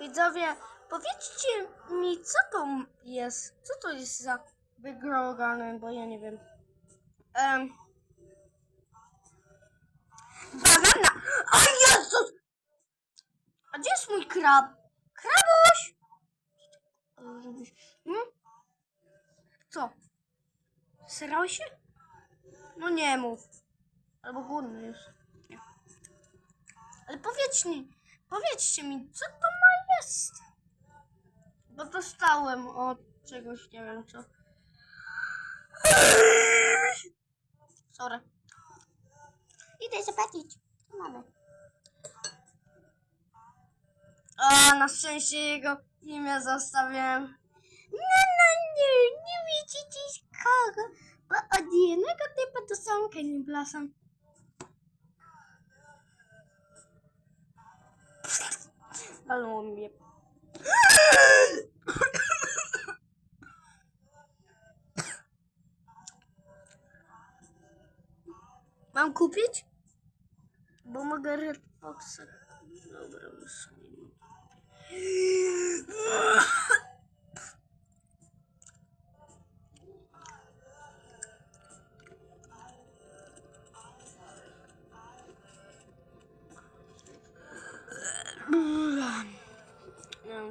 Widzowie, powiedzcie mi, co to jest? Co to jest za wygrogany, bo ja nie wiem. Um. Banana! O Jezus! A gdzie jest mój krab? Krabuś! Hmm? Co? Srałeś się? No nie mów. Albo głodny jest. Nie. Ale powiedz mi, powiedzcie mi, co to jest? Bo dostałem od czegoś, nie wiem co. Sorry. Idę zobaczyć. Co mamy? A, na szczęście jego imię zostawiłem. No, no, nie, nie widzicie kogo, bo od jednego typu to są kaniblasem. Ale on mnie... Mam kupić? Bo mogę Red Foxa. Dobra, wysłuchaj. Nie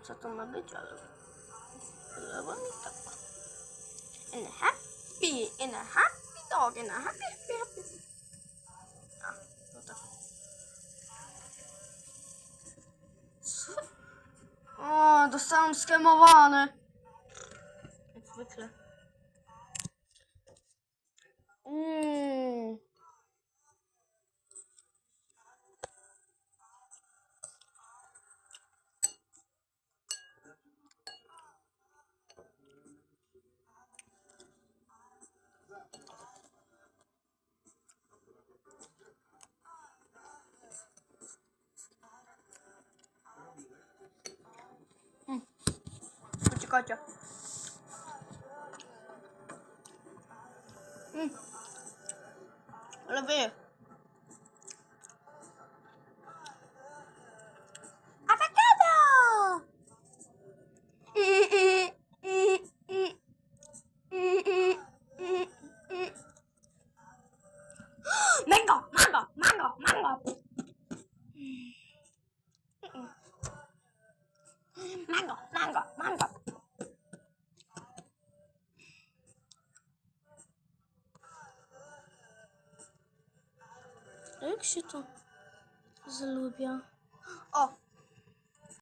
wiem co to ma być, ale podoba mi tak. In a happy, in a happy dog, in a happy, happy, happy. A, no tak. Co? O, dostałem skemowane. Jak zwykle. Mm. bizcocho. Mm. Lo veo. Jak się to zlubia? O,